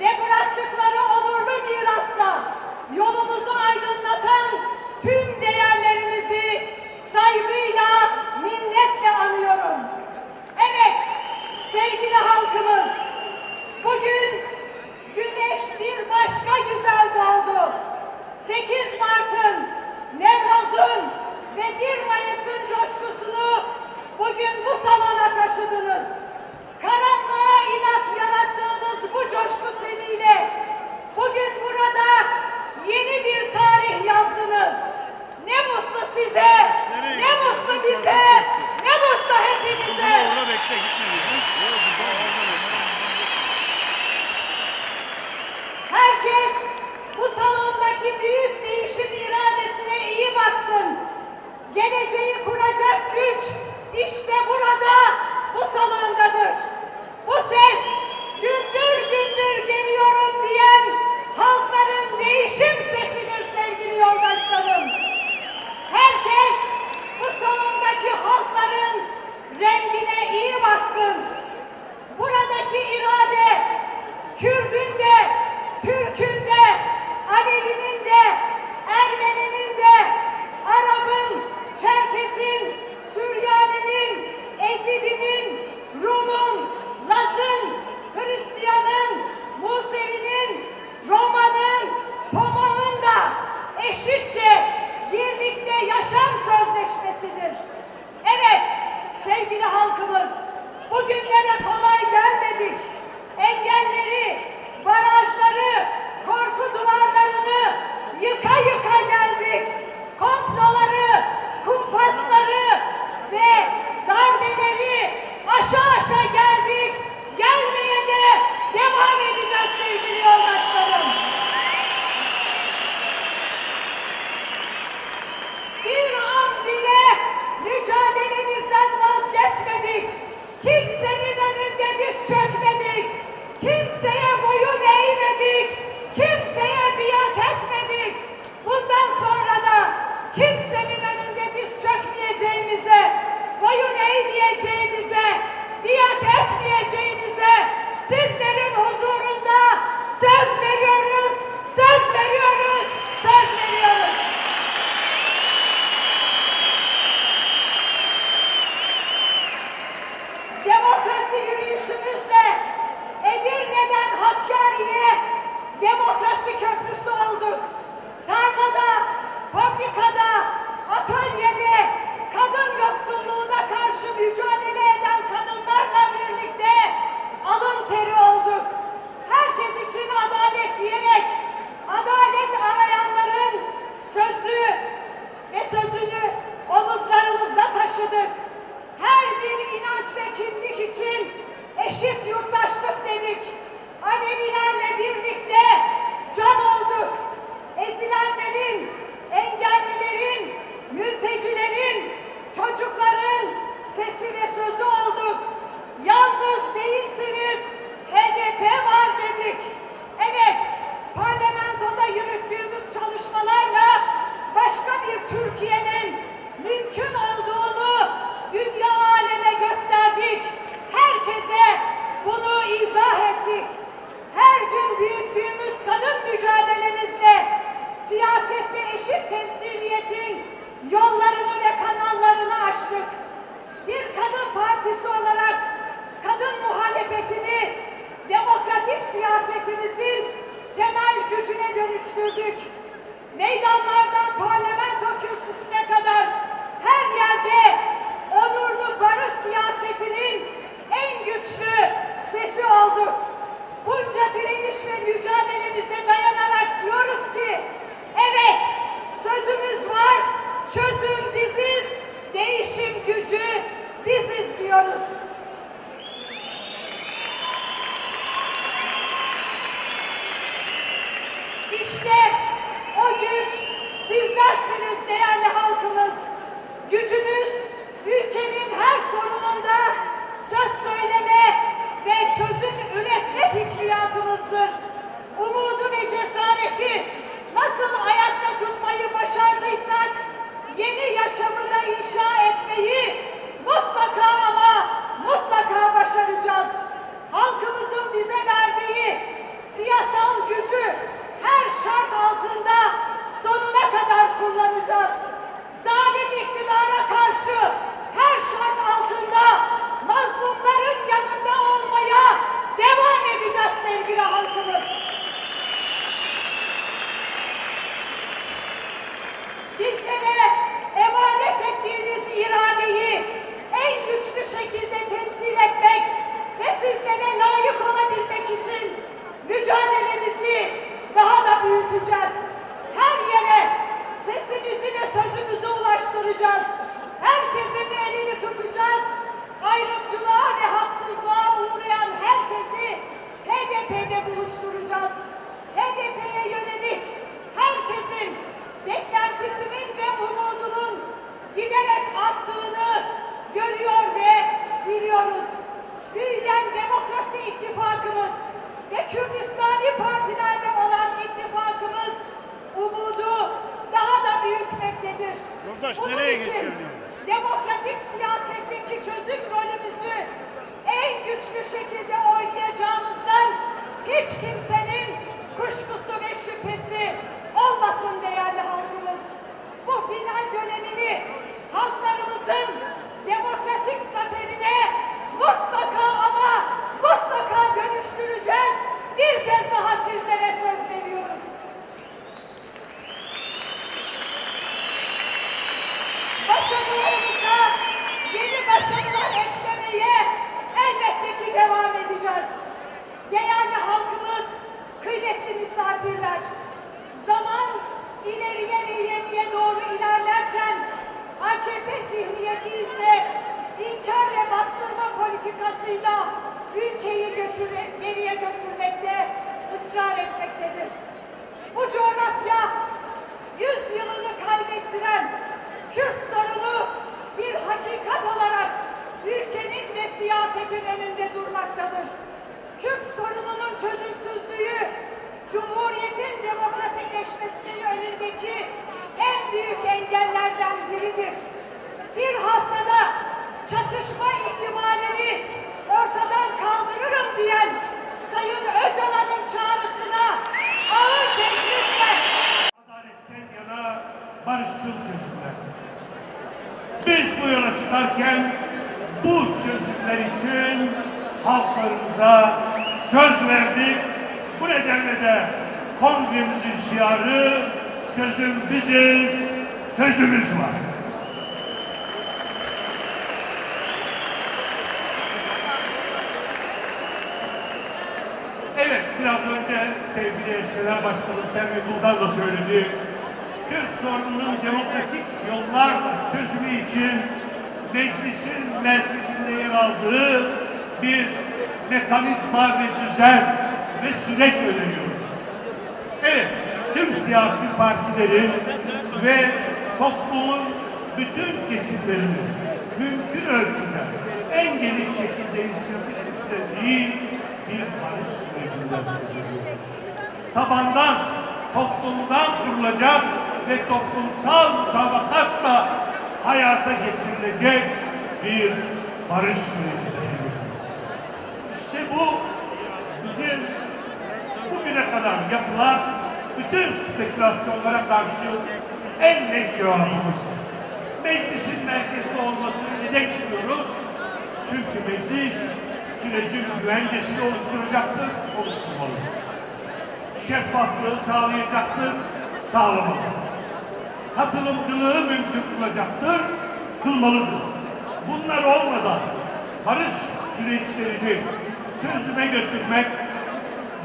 ve bıraktıkları onurlu mirasla yolumuzu aydınlatan tüm değerlerimizi saygıyla, minnetle anıyorum. Evet, sevgili halkımız, bugün güneş bir başka güzel doğdu. 8 Mart'ın, Nevroz'un ve 1 Mayıs'ın coşkusu right? çocukların sesi ve sözü olduk. Yalnız değilsiniz, HDP var dedik. Evet, parlamentoda yürüttüğümüz çalışmalarla başka bir Türkiye'nin mümkün olduğunu dünya aleme gösterdik. Herkese bunu izah ettik. Her gün büyüttüğümüz kadın mücadelemizle siyasette eşit temsiliyetin yollarını ve kanallarını biliyoruz. Büyüyen demokrasi ittifakımız ve Kürdistani partilerle olan ittifakımız umudu daha da büyütmektedir. Yoldaş, Bunun nereye için demokratik siyasetteki çözüm rolümüzü en güçlü şekilde oynayacağımızdan hiç kimsenin kuşkusu ve şüphesi olmasın değerli halkımız. Bu final dönemini AKP zihniyeti ise inkar ve bastırma politikasıyla ülkeyi götüre, geriye götürmekte ısrar etmektedir. Bu coğrafya yüz yılını kaybettiren Kürt sorunu bir hakikat olarak ülkenin ve siyasetin önünde durmaktadır. Kürt sorununun çözümsüzlüğü Cumhuriyetin demokratikleşmesinin önündeki en büyük engellerden biridir. Bu yola çıkarken bu çözümler için halklarımıza söz verdik. Bu nedenle de kongremizin şiarı çözüm biziz, sözümüz var. Evet, biraz önce sevgili Eşkeler Başkanım Temel Buldan da söyledi. Kürt sorununun demokratik yollarla çözümü için meclisin merkezinde yer aldığı bir mekanizma ve düzen ve süreç öneriyoruz. Evet, tüm siyasi partilerin ve toplumun bütün kesimlerinin mümkün ölçüde en geniş şekilde inisiyatif istediği bir barış sürecinde. Tabandan, toplumdan kurulacak ve toplumsal mutabakatla hayata geçirilecek bir barış süreci. İşte bu bizim bugüne kadar yapılan bütün spekülasyonlara karşı en net cevabımızdır. Meclisin merkezde olmasını neden istiyoruz? Çünkü meclis sürecin güvencesini oluşturacaktır, oluşturmalıdır. şeffaflığı sağlayacaktır, sağlamalıdır. Katılımcılığı mümkün kılacaktır, kılmalıdır. Bunlar olmadan barış süreçlerini çözüme götürmek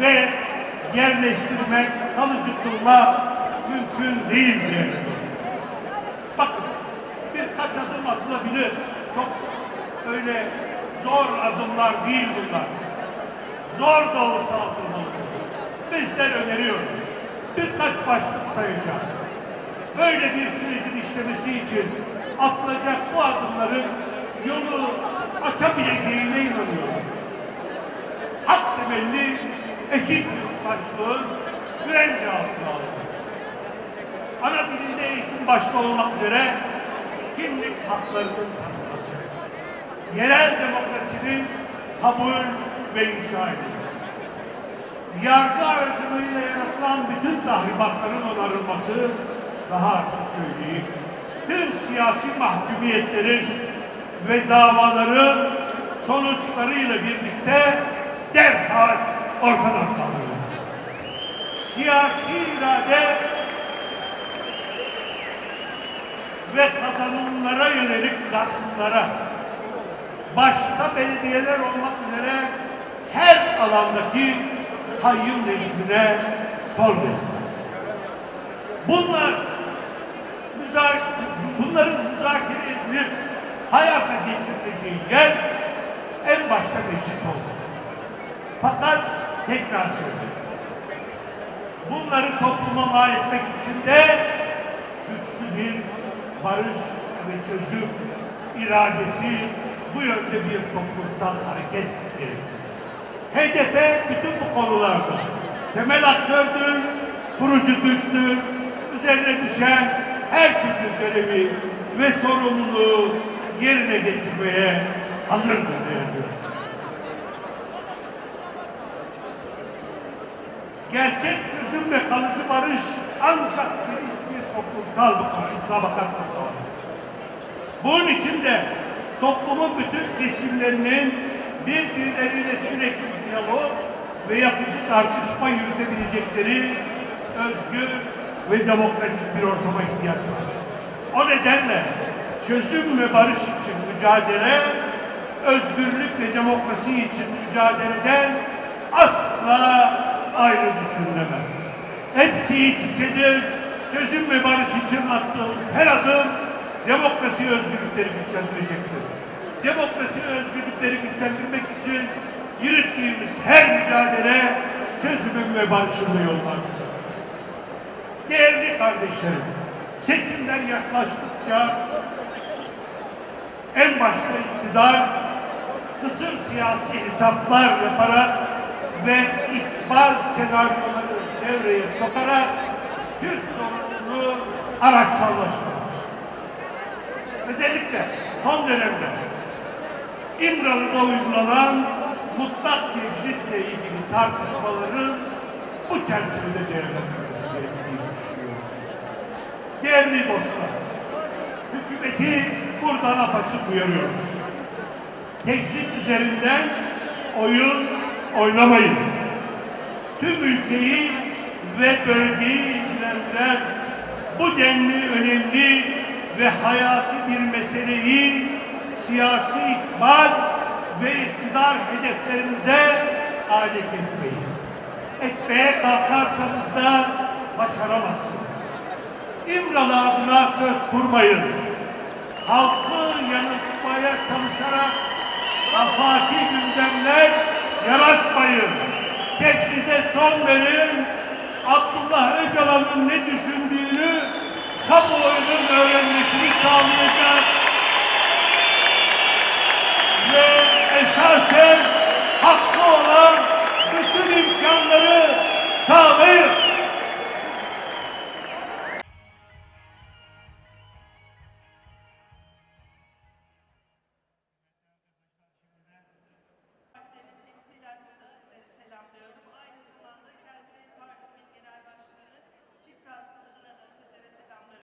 ve yerleştirmek, kalıcı kılmak mümkün değil. Bakın birkaç adım atılabilir. Çok öyle zor adımlar değil bunlar. Zor da olsa atılmalı. Bizler öneriyoruz. Birkaç başlık sayacağım. Böyle bir sürecin işlemesi için atılacak bu adımların yolu açabileceğine inanıyoruz. Hak temelli eşit başlığın güvence altına alınması. Ana dilinde eğitim başta olmak üzere kimlik haklarının tanınması. Yerel demokrasinin kabul ve inşa edilmesi. Yargı aracılığıyla yaratılan bütün tahribatların onarılması, daha açık söyleyeyim, tüm siyasi mahkumiyetlerin ve davaların sonuçlarıyla birlikte derhal ortadan kaldırılması. Siyasi irade ve kazanımlara yönelik gasplara başta belediyeler olmak üzere her alandaki kayyum rejimine son verilmez. Bunlar müza- bunların müzakere edilip hayata geçirileceği yer en başta meclis oldu. Fakat tekrar söylüyorum. Bunları topluma mal etmek için de güçlü bir barış ve çözüm iradesi bu yönde bir toplumsal hareket gerektirir. HDP bütün bu konularda temel aktördür, kurucu güçtür, üzerine düşen her türlü görevi ve sorumluluğu yerine getirmeye hazırdır değerli. Gerçek çözüm ve kalıcı barış ancak geniş bir toplumsal tabakatla sağlanır. Bunun için de toplumun bütün kesimlerinin birbirleriyle sürekli diyalog ve yapıcı tartışma yürütebilecekleri özgür ve demokratik bir ortama ihtiyaç var. O nedenle çözüm ve barış için mücadele, özgürlük ve demokrasi için mücadeleden asla ayrı düşünülemez. Hepsi iç içedir. Çözüm ve barış için attığımız her adım demokrasi özgürlükleri güçlendirecektir. Demokrasi ve özgürlükleri güçlendirmek için yürüttüğümüz her mücadele çözümün ve barışın yolunu açacak. Değerli kardeşlerim, seçimler yaklaştıkça en başta iktidar kısır siyasi hesaplar yaparak ve ikbal senaryoları devreye sokarak Kürt sorununu araçsallaştırmıştır. Özellikle son dönemde İmralı'da uygulanan mutlak tecritle ilgili tartışmaların bu çerçevede değerlendirilmesi. Değerli dostlar, hükümeti buradan apaçık uyarıyoruz. Tecrit üzerinden oyun oynamayın. Tüm ülkeyi ve bölgeyi ilgilendiren bu denli önemli ve hayati bir meseleyi siyasi ikbal ve iktidar hedeflerinize alet etmeyin. Etmeye kalkarsanız da başaramazsınız. İmralı adına söz kurmayın. Halkı yanıltmaya çalışarak afaki gündemler yaratmayın. Tecride son verin. Abdullah Öcalan'ın ne düşündüğünü kamuoyunun öğrenmesini sağlayacak ve esasen